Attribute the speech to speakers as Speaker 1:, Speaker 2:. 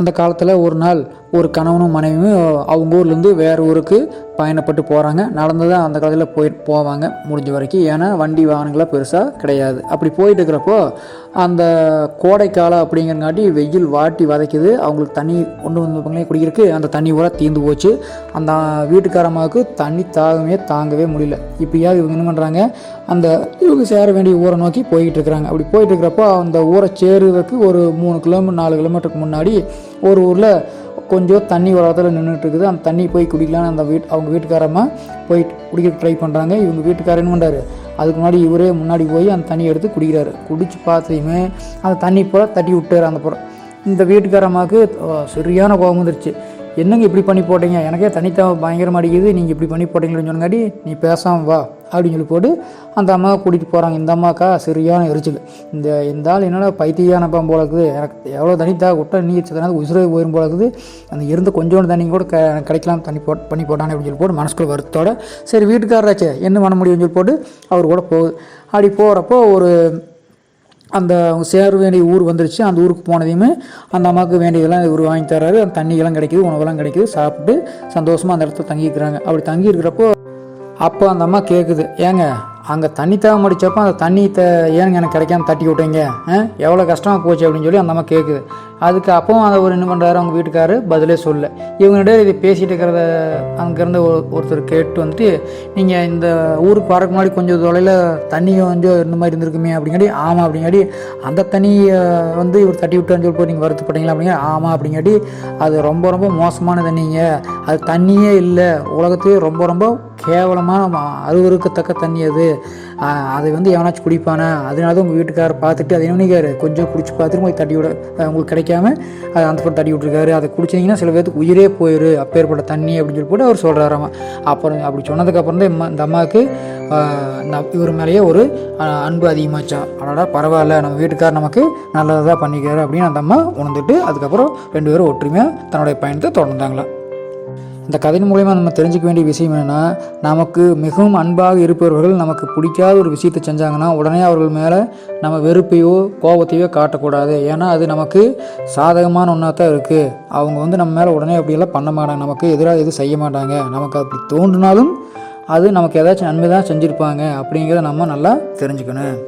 Speaker 1: அந்த காலத்தில் ஒரு நாள் ஒரு கணவனும் மனைவியும் அவங்க ஊர்லேருந்து வேறு ஊருக்கு பயணப்பட்டு போகிறாங்க நடந்து தான் அந்த காலத்தில் போய் போவாங்க முடிஞ்ச வரைக்கும். ஏன்னா வண்டி வாகனங்களாக பெருசாக கிடையாது. அப்படி போயிட்டு இருக்கிறப்போ அந்த கோடைக்காலம் அப்படிங்கிறங்காட்டி வெயில் வாட்டி வதைக்குது. அவங்களுக்கு தண்ணி கொண்டு வந்தவங்களே குடிக்கிறதுக்கு? அந்த தண்ணி பூரா தீர்ந்து போச்சு. அந்த வீட்டுக்காரம்மாவுக்கு தண்ணி தாகமே தாங்கவே முடியல. இப்படியாவது இவங்க என்ன பண்ணுறாங்க அந்த இவங்க சேர வேண்டிய ஊரை நோக்கி போய்கிட்டு இருக்கிறாங்க. அப்படி போயிட்டு இருக்கிறப்போ அந்த ஊரை சேருவதற்கு ஒரு மூணு கிலோமீட்டர் நாலு கிலோமீட்டருக்கு முன்னாடி ஒரு ஊரில் கொஞ்சம் தண்ணி ஒரு இடத்துல நின்றுட்டு இருக்குது அந்த தண்ணி போய் குடிக்கலான்னு அந்த வீட் அவங்க வீட்டுக்காரம்மா போய் குடிக்க ட்ரை பண்ணுறாங்க இவங்க வீட்டுக்காரர் என்ன பண்ணுறாரு அதுக்கு முன்னாடி இவரே முன்னாடி போய் அந்த தண்ணி எடுத்து குடிக்கிறாரு. குடிச்சு பார்த்தையுமே அந்த தண்ணி போல் தட்டி விட்டாரு அந்த புறம் இந்த வீட்டுக்காரம்மாவுக்கு சரியான கோபம் வந்துருச்சு. என்னங்க இப்படி பண்ணி போட்டீங்க? எனக்கே தனித்தான் பயங்கரமாக அடிக்குது. நீங்கள் இப்படி பண்ணி போட்டீங்களேன்னு சொன்னங்காட்டி நீ பேசாமல் வா அப்படின்னு சொல்லி போட்டு அந்த அம்மாவை கூட்டிகிட்டு போகிறாங்க இந்த அம்மாக்கா சரியான எரிச்சல். இந்த இந்த ஆள் என்னடா பைத்தியான போல இருக்குது. எனக்கு எவ்வளோ தண்ணி தா விட்டா நீ வச்சதுனால உசுரே போயிரும் போல இருக்குது. அந்த இருந்த கொஞ்சோண்டு தண்ணி கூட க கிடைக்கலாம் தண்ணி போட் பண்ணி போட்டானே அப்படின்னு சொல்லி போட்டு மனசுக்குள்ள வருத்தோட சரி வீட்டுக்காரராச்சே என்ன பண்ண முடியும்னு சொல்லி போட்டு அவர் கூட போகுது அப்படி போகிறப்போ ஒரு அந்த அவங்க சேர வேண்டிய ஊர் வந்துருச்சு. அந்த ஊருக்கு போனதையுமே அந்த அம்மாவுக்கு வேண்டியதெல்லாம் இவர் வாங்கி தர்றாரு. அந்த தண்ணியெல்லாம் கிடைக்குது உணவெல்லாம் கிடைக்குது சாப்பிட்டு சந்தோஷமாக அந்த இடத்துல தங்கிக்கிறாங்க அப்படி தங்கியிருக்கிறப்போ அப்போ அந்த அம்மா கேட்குது ஏங்க அங்கே தண்ணி தேவை அடிச்சப்போ அந்த தண்ணி த ஏனுங்க எனக்கு கிடைக்காம தட்டி விட்டீங்க? எவ்வளோ கஷ்டமாக போச்சு அப்படின்னு சொல்லி அந்த அம்மா கேட்குது அதுக்கு அப்பவும் அதை ஒரு என்ன பண்ணுறாரு அவங்க வீட்டுக்காரு பதிலே சொல்ல இவங்ககிட்ட இது பேசிகிட்டு இருக்கிறத அங்கேருந்து ஒருத்தர் கேட்டு வந்துட்டு நீங்கள் இந்த ஊருக்கு வரக்கு முன்னாடி கொஞ்சம் தொலைல தண்ணி கொஞ்சம் இந்த மாதிரி இருந்திருக்குமே அப்படிங்காடி ஆமாம் அப்படிங்காடி அந்த தண்ணியை வந்து இவர் தட்டி விட்டான்னு சொல்லி போய் நீங்கள் வருத்தப்பட்டீங்களா அப்படிங்க ஆமாம் அப்படிங்காடி அது ரொம்ப ரொம்ப மோசமான தண்ணிங்க. அது தண்ணியே இல்லை. உலகத்தையே ரொம்ப ரொம்ப கேவலமான ம- அருவருக்கத்தக்க தண்ணி அது. அதை வந்து எவனாச்சும் குடிப்பானே? அதனால தான் உங்கள் வீட்டுக்காரர் பார்த்துட்டு அதை என்ன கொஞ்சம் குடிச்சு பார்த்துட்டு உங்களுக்கு தட்டி விட உங்களுக்கு கிடைக்காம அது அந்த பக்கம் தட்டி விட்டுருக்காரு. அதை குடிச்சிங்கன்னா சில பேருக்கு உயிரே போயிரு. அப்பேற்பட்ட தண்ணி அப்படின்னு சொல்லி போட்டு அவர் அவன். அப்புறம் அப்படி சொன்னதுக்கப்புறம் தான் இந்த அம்மாவுக்கு இவர் மேலேயே ஒரு அன்பு அதிகமாச்சான் அதனால் பரவாயில்ல. நம்ம வீட்டுக்காரர் நமக்கு நல்லதாக பண்ணிக்கிறார் அப்படின்னு அந்த அம்மா உணர்ந்துட்டு அதுக்கப்புறம் ரெண்டு பேரும் ஒற்றுமையாக தன்னுடைய பயணத்தை தொடர்ந்தாங்களாம் இந்த கதையின் மூலயமா நம்ம தெரிஞ்சுக்க வேண்டிய விஷயம் என்னென்னா நமக்கு மிகவும் அன்பாக இருப்பவர்கள் நமக்கு பிடிக்காத ஒரு விஷயத்தை செஞ்சாங்கன்னா உடனே அவர்கள் மேலே நம்ம வெறுப்பையோ கோபத்தையோ காட்டக்கூடாது. ஏன்னா அது நமக்கு சாதகமான ஒன்றா தான் இருக்குது அவங்க வந்து நம்ம மேலே உடனே அப்படியெல்லாம் பண்ண மாட்டாங்க. நமக்கு எதிராக எதுவும் செய்ய மாட்டாங்க. நமக்கு அப்படி தோன்றினாலும் அது நமக்கு ஏதாச்சும் நன்மை தான் செஞ்சுருப்பாங்க. அப்படிங்கிறத நம்ம நல்லா தெரிஞ்சுக்கணும்.